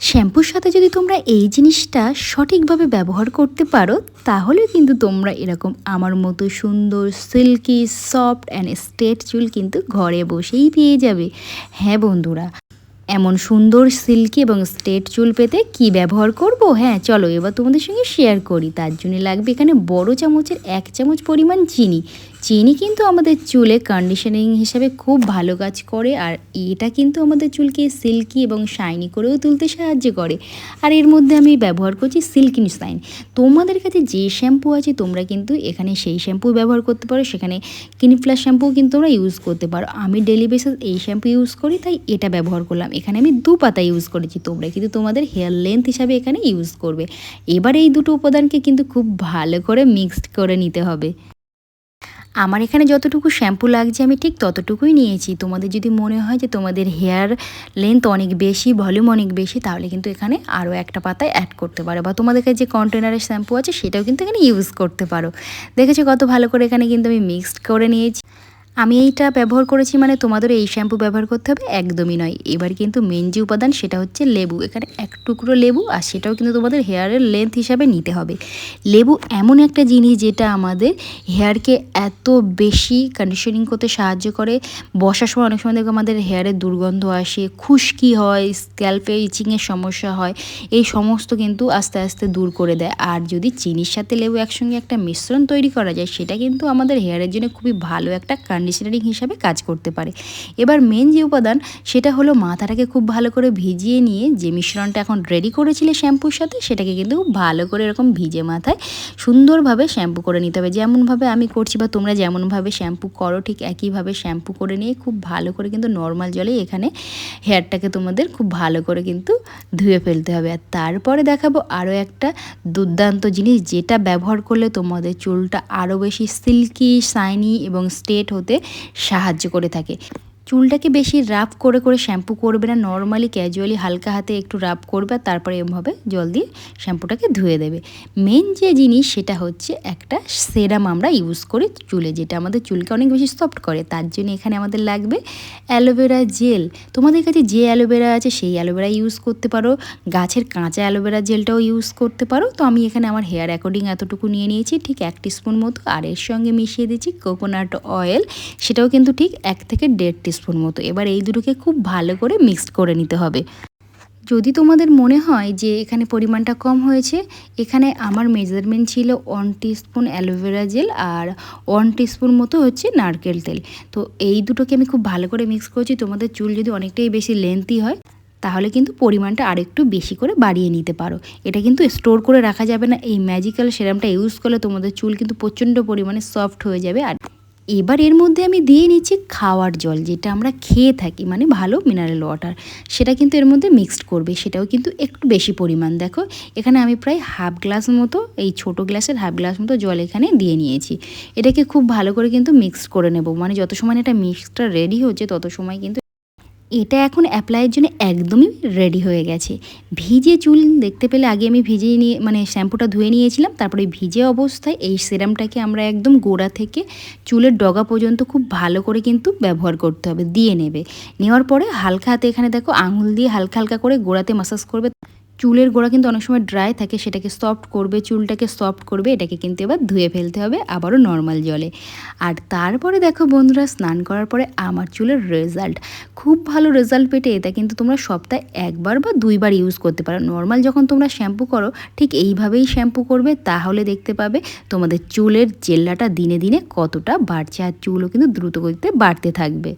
শ্যাম্পুর সাথে যদি তোমরা এই জিনিসটা সঠিকভাবে ব্যবহার করতে পারো, তাহলে কিন্তু তোমরা এরকম আমার মতো সুন্দর সিল্কি সফট অ্যান্ড স্ট্রেট চুল কিন্তু ঘরে বসেই পেয়ে যাবে। হ্যাঁ বন্ধুরা, এমন সুন্দর সিল্কি এবং স্ট্রেট চুল পেতে কি ব্যবহার করব? হ্যাঁ চলো এবার তোমাদের সঙ্গে শেয়ার করি। তার জন্য লাগবে এখানে বড় চামচের এক চামচ পরিমাণ চিনি। চিনি কিন্তু আমাদের চুলে কন্ডিশনিং হিসাবে খুব ভালো কাজ করে, আর এটা কিন্তু আমাদের চুলকে সিল্কি এবং শাইনি করেও তুলতে সাহায্য করে। আর এর মধ্যে আমি ব্যবহার করছি সিল্কিন সাইন তোমাদের কাছে যে শ্যাম্পু আছে, তোমরা কিন্তু এখানে সেই শ্যাম্পু ব্যবহার করতে পারো। সেখানে ক্লিনিক শ্যাম্পু কিন্তু তোমরা ইউজ করতে পারো। আমি ডেলি বেসিস এই শ্যাম্পু ইউজ করি, তাই এটা ব্যবহার করলাম। এখানে আমি দু পাতা ইউজ করেছি। তোমরা কিন্তু তোমাদের হেয়ার লেন্থ হিসাবে এখানে ইউজ করবে। এবার এই দুটো উপাদানকে কিন্তু খুব ভালো করে মিক্সড করে নিতে হবে। আমার এখানে যতটুকু শ্যাম্পু লাগছে আমি ঠিক ততটুকুই নিয়েছি। তোমাদের যদি মনে হয় যে তোমাদের হেয়ার লেন্থ অনেক বেশি, ভলিউম অনেক বেশি, তাহলে কিন্তু এখানে আরও একটা পাতায় অ্যাড করতে পারো। বা তোমাদের কাছে যে কন্টেনারের শ্যাম্পু আছে, সেটাও কিন্তু এখানে ইউজ করতে পারো। দেখেছ কত ভালো করে এখানে কিন্তু আমি মিক্সড করে নিয়েছি। আমি এইটা ব্যবহার করেছি মানে তোমাদের এই শ্যাম্পু ব্যবহার করতে হবে, একদমই নয়। এবার কিন্তু মেন যে উপাদান সেটা হচ্ছে লেবু। এখানে এক টুকরো লেবু আর সেটাও কিন্তু তোমাদের হেয়ারের লেন্থ হিসাবে নিতে হবে। লেবু এমন একটা জিনিস যেটা আমাদের হেয়ারকে এত বেশি কন্ডিশনিং করতে সাহায্য করে। বসার সময় অনেক সময় দেখো আমাদের হেয়ারের দুর্গন্ধ আসে, খুশকি হয় স্ক্যাল্পে ইচিংয়ের সমস্যা হয়। এই সমস্ত কিন্তু আস্তে আস্তে দূর করে দেয়। আর যদি চিনির সাথে লেবু একসঙ্গে একটা মিশ্রণ তৈরি করা যায়, সেটা কিন্তু আমাদের হেয়ারের জন্য খুবই ভালো একটা কন্ডিশনারিং হিসাবে কাজ করতে পারে। এবার মেন যে উপাদান, সেটা হলো মাথাটাকে খুব ভালো করে ভিজিয়ে নিয়ে, যে মিশ্রণটা এখন রেডি করেছিলে শ্যাম্পুর সাথে, সেটাকে কিন্তু ভালো করে এরকম ভিজে মাথায় সুন্দরভাবে শ্যাম্পু করে নিতে হবে। যেমনভাবে আমি করছি বা তোমরা যেমনভাবে শ্যাম্পু করো, ঠিক একইভাবে শ্যাম্পু করে নিয়ে খুব ভালো করে কিন্তু নর্মাল জলে এখানে হেয়ারটাকে তোমাদের খুব ভালো করে কিন্তু ধুয়ে ফেলতে হবে। আর তারপরে দেখাবো আরও একটা দুর্দান্ত জিনিস, যেটা ব্যবহার করলে তোমাদের চুলটা আরও বেশি সিল্কি শাইনি এবং স্ট্রেট হতে সাহায্য করে থাকে। চুলটাকে বেশি রাফ করে করে শ্যাম্পু করবে না নর্মালি ক্যাজুয়ালি হালকা হাতে একটু রাফ করবে আর তারপরে এমভাবে জল দিয়ে শ্যাম্পুটাকে ধুয়ে দেবে। মেন যে জিনিস সেটা হচ্ছে একটা সেরাম আমরা ইউজ করি চুলে, যেটা আমাদের চুলকে অনেক বেশি সফট করে, তার জন্য এখানে আমাদের লাগবে অ্যালোভেরা জেল তোমাদের কাছে যে অ্যালোভেরা আছে সেই অ্যালোভেরা ইউজ করতে পারো, গাছের কাঁচা অ্যালোভেরা জেলটাও ইউজ করতে পারো। তো আমি এখানে আমার হেয়ার অ্যাকর্ডিং এতটুকু নিয়ে নিয়েছি, ঠিক এক স্পুন মতো, আর এর সঙ্গে মিশিয়ে দিচ্ছি কোকোনাট অয়েল সেটাও কিন্তু ঠিক এক থেকে দেড় স্পুন মতো। এবার এই দুটোকে খুব ভালো করে মিক্সড করে নিতে হবে। যদি তোমাদের মনে হয় যে এখানে পরিমাণটা কম হয়েছে, এখানে আমার মেজারমেন্ট ছিল one teaspoon aloe vera gel আর ওয়ান টিস্পুন মতো হচ্ছে নারকেল তেল। তো এই দুটোকে আমি খুব ভালো করে মিক্স করছি। তোমাদের চুল যদি অনেকটাই বেশি লেন্থি হয়, তাহলে কিন্তু পরিমাণটা আরেকটু বেশি করে বাড়িয়ে নিতে পারো। এটা কিন্তু স্টোর করে রাখা যাবে না। এই ম্যাজিক্যাল সেরামটা ইউজ করলে তোমাদের চুল কিন্তু প্রচণ্ড পরিমাণে সফট হয়ে যাবে আর এবার এর মধ্যে আমি দিয়ে নিচ্ছি খাওয়ার জল, যেটা আমরা খেয়ে থাকি মানে ভালো মিনারেল ওয়াটার সেটা কিন্তু এর মধ্যে মিক্সড করবে, সেটাও কিন্তু একটু বেশি পরিমাণ। দেখো, এখানে আমি প্রায় হাফ গ্লাস মতো, এই ছোট গ্লাসের হাফ গ্লাস মতো জল এখানে দিয়ে নিয়েছি। এটাকে খুব ভালো করে কিন্তু মিক্সড করে নেব মানে যত সময় এটা মিক্সটা রেডি হচ্ছে, তত সময় কিন্তু এটা এখন অ্যাপ্লাইয়ের জন্য একদমই রেডি হয়ে গেছে। ভিজে চুল দেখতে পেলে আগে আমি ভিজে নিয়ে মানে শ্যাম্পুটা ধুয়ে নিয়েছিলাম, তারপরে ভিজে অবস্থায় এই সিরামটাকে আমরা একদম গোড়া থেকে চুলের ডগা পর্যন্ত খুব ভালো করে কিন্তু ব্যবহার করতে হবে, দিয়ে নেবে। নেওয়ার পরে হালকা হাতে এখানে দেখো আঙুল দিয়ে হালকা হালকা করে গোড়াতে মাসাজ করবে। চুলের গোড়া কিন্তু অনেক সময় ড্রাই থাকে, সেটাকে সফট করবে, চুলটাকে সফট করবে, এটাকে কিন্তু এবার ধুয়ে ফেলতে হবে আবারও নর্মাল জলে। আর তারপরে দেখো বন্ধুরা, স্নান করার পরে আমার চুলের রেজাল্ট খুব ভালো রেজাল্ট পেটে, এটা কিন্তু তোমরা সপ্তাহে একবার বা দুইবার ইউজ করতে পারো। নর্মাল যখন তোমরা শ্যাম্পু করো, ঠিক এইভাবেই শ্যাম্পু করবে, তাহলে দেখতে পাবে তোমাদের চুলের জেল্লাটা দিনে দিনে কতটা বাড়ছে, আর চুলও কিন্তু দ্রুত গতিতে বাড়তে থাকবে।